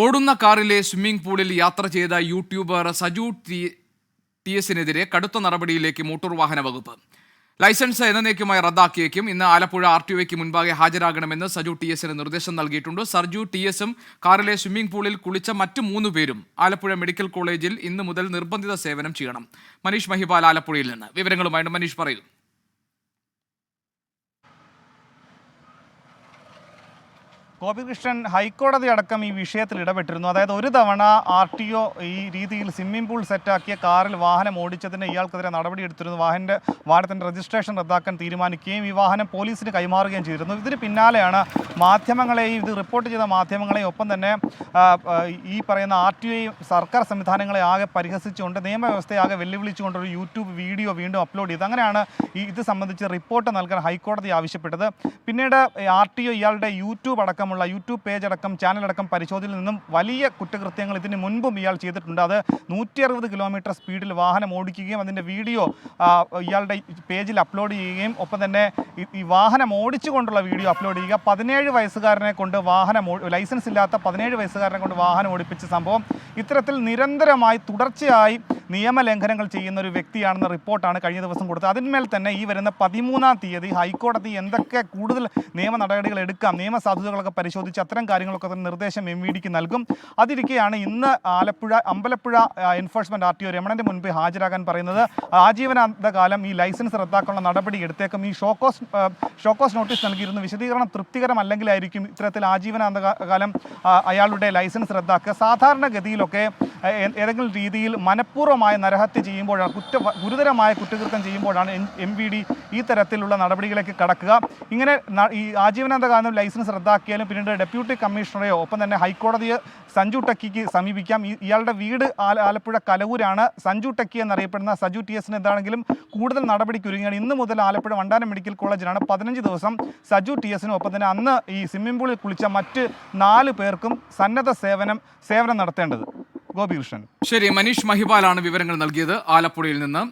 ഓടുന്ന കാറിലെ സ്വിമ്മിംഗ് പൂളിൽ യാത്ര ചെയ്ത യൂട്യൂബർ സജു ടി ടി എസിനെതിരെ കടുത്ത നടപടിയിലേക്ക് മോട്ടോർ വാഹന വകുപ്പ്. ലൈസൻസ് എന്നേക്കുമായി റദ്ദാക്കിയേക്കും. ഇന്ന് ആലപ്പുഴ ആർ ടി ഒയ്ക്ക് മുൻപാകെ ഹാജരാകണമെന്ന് സജു ടി എസിന് നിർദ്ദേശം നൽകിയിട്ടുണ്ട്. സർജു ടി എസും കാറിലെ സ്വിമ്മിംഗ് പൂളിൽ കുളിച്ച മറ്റ് മൂന്ന് പേരും ആലപ്പുഴ മെഡിക്കൽ കോളേജിൽ ഇന്ന് മുതൽ നിർബന്ധിത സേവനം ചെയ്യണം. മനീഷ് മഹിപാൽ ആലപ്പുഴയിൽ നിന്ന്. വിവരങ്ങളുമായിട്ട് മനീഷ് പറയൂ. ഗോപികൃഷ്ണൻ ഹൈക്കോടതി അടക്കം ഈ വിഷയത്തിൽ ഇടപെട്ടിരുന്നു. അതായത് ഒരു തവണ ആർ ടി ഒ ഈ രീതിയിൽ സ്വിമ്മിംഗ് പൂൾ സെറ്റാക്കിയ കാറിൽ വാഹനം ഓടിച്ചതിന് ഇയാൾക്കെതിരെ നടപടി എടുത്തിരുന്നു. വാഹനന്റെ വാഹനത്തിന്റെ രജിസ്ട്രേഷൻ റദ്ദാക്കാൻ തീരുമാനിക്കുകയും ഈ വാഹനം പോലീസിന് കൈമാറുകയും ചെയ്തിരുന്നു. ഇതിന് പിന്നാലെയാണ് മാധ്യമങ്ങളെയും ഇത് റിപ്പോർട്ട് ചെയ്ത മാധ്യമങ്ങളെയും ഒപ്പം തന്നെ ഈ പറയുന്ന ആർ ടി ഒയും സർക്കാർ സംവിധാനങ്ങളെ ആകെ പരിഹസിച്ചുകൊണ്ട് നിയമവ്യവസ്ഥയെ ആകെ വെല്ലുവിളിച്ചുകൊണ്ട് ഒരു യൂട്യൂബ് വീഡിയോ വീണ്ടും അപ്ലോഡ് ചെയ്തു. അങ്ങനെയാണ് ഈ ഇത് സംബന്ധിച്ച് റിപ്പോർട്ട് നൽകാൻ ഹൈക്കോടതി ആവശ്യപ്പെട്ടത്. പിന്നീട് ആർ ടി ഒ ഇയാളുടെ യൂട്യൂബ് അടക്കമുള്ള യൂട്യൂബ് പേജ് അടക്കം ചാനൽ അടക്കം പരിശോധനയിൽ നിന്നും വലിയ കുറ്റകൃത്യങ്ങൾ ഇതിന് മുൻപും ഇയാൾ ചെയ്തിട്ടുണ്ട്. അത് നൂറ്റി അറുപത് കിലോമീറ്റർ സ്പീഡിൽ വാഹനം ഓടിക്കുകയും അതിന്റെ വീഡിയോ ഇയാളുടെ പേജിൽ അപ്ലോഡ് ചെയ്യുകയും ഒപ്പം തന്നെ ഈ- വാഹനം ഓടിച്ചുകൊണ്ടുള്ള വീഡിയോ അപ്ലോഡ് ചെയ്യുക. പതിനേഴ് വയസ്സുകാരനെ കൊണ്ട് വാഹനം ലൈസൻസ് ഇല്ലാത്ത പതിനേഴ് വയസ്സുകാരനെ കൊണ്ട് വാഹനം ഓടിപ്പിച്ച സംഭവം ഇത്തരത്തിൽ നിരന്തരമായി തുടർച്ചയായി നിയമലംഘനങ്ങൾ ചെയ്യുന്ന ഒരു വ്യക്തിയാണെന്ന റിപ്പോർട്ടാണ് കഴിഞ്ഞ ദിവസം കൊടുത്തത്. അതിന്മേൽ തന്നെ ഈ വരുന്ന പതിമൂന്നാം തീയതി ഹൈക്കോടതി എന്തൊക്കെ കൂടുതൽ നിയമ നടപടികൾ എടുക്കാം നിയമ സാധ്യതകളൊക്കെ പരിശോധിച്ച് അത്തരം കാര്യങ്ങളൊക്കെ തന്നെ നിർദ്ദേശം എം വി ഡിക്ക് നൽകും. അതിരിക്കെയാണ് ഇന്ന് Alappuzha Ambalappuzha enforcement R T O രമണന്റെ മുൻപ് ഹാജരാകാൻ പറയുന്നത്. ആജീവനാന്ത കാലം ഈ ലൈസൻസ് റദ്ദാക്കാനുള്ള നടപടി എടുത്തേക്കും. ഈ ഷോക്കോസ് ഷോക്കോസ് നോട്ടീസ് നൽകിയിരുന്നു. വിശദീകരണം തൃപ്തികരമല്ലെങ്കിലായിരിക്കും ഇത്തരത്തിൽ ആജീവനാന്ത കാലം അയാളുടെ ലൈസൻസ് റദ്ദാക്കുക. സാധാരണഗതിയിലൊക്കെ ഏതെങ്കിലും രീതിയിൽ മനഃപൂർവമായ നരഹത്യ ചെയ്യുമ്പോഴാണ് കുറ്റ ഗുരുതരമായ കുറ്റകൃത്യം ചെയ്യുമ്പോഴാണ് എം വി ഡി ഈ തരത്തിലുള്ള നടപടികളിലേക്ക് കടക്കുക. ഇങ്ങനെ ഈ ആജീവനാന്ത കാലം ലൈസൻസ് റദ്ദാക്കിയാലും പിന്നീട് ഡെപ്യൂട്ടി കമ്മീഷണറെയോ ഒപ്പം തന്നെ ഹൈക്കോടതിയെ സഞ്ജു ടെക്കിക്ക് സമീപിക്കാം. ഇയാളുടെ വീട് ആല- ആലപ്പുഴ കലവൂരാണ്. സഞ്ജു ടെക്കി എന്നറിയപ്പെടുന്ന സജു ടി എസിന് എന്താണെങ്കിലും കൂടുതൽ നടപടിക്ക് ഒരുങ്ങിയാണ് ഇന്ന് മുതൽ ആലപ്പുഴ വണ്ടാനം മെഡിക്കൽ കോളേജിലാണ് പതിനഞ്ച് ദിവസം സജു ടി എസിനും ഒപ്പം തന്നെ അന്ന് ഈ സ്വിമ്മിംഗ് പൂളിൽ കുളിച്ച മറ്റ് നാല് പേർക്കും സന്നദ്ധ സേവനം സേവനം നടത്തേണ്ടത്. ഗോപികൃഷ്ണൻ ശരി മനീഷ് മഹിപാലാണ് വിവരങ്ങൾ നൽകിയത്. ആലപ്പുഴയിൽ നിന്ന്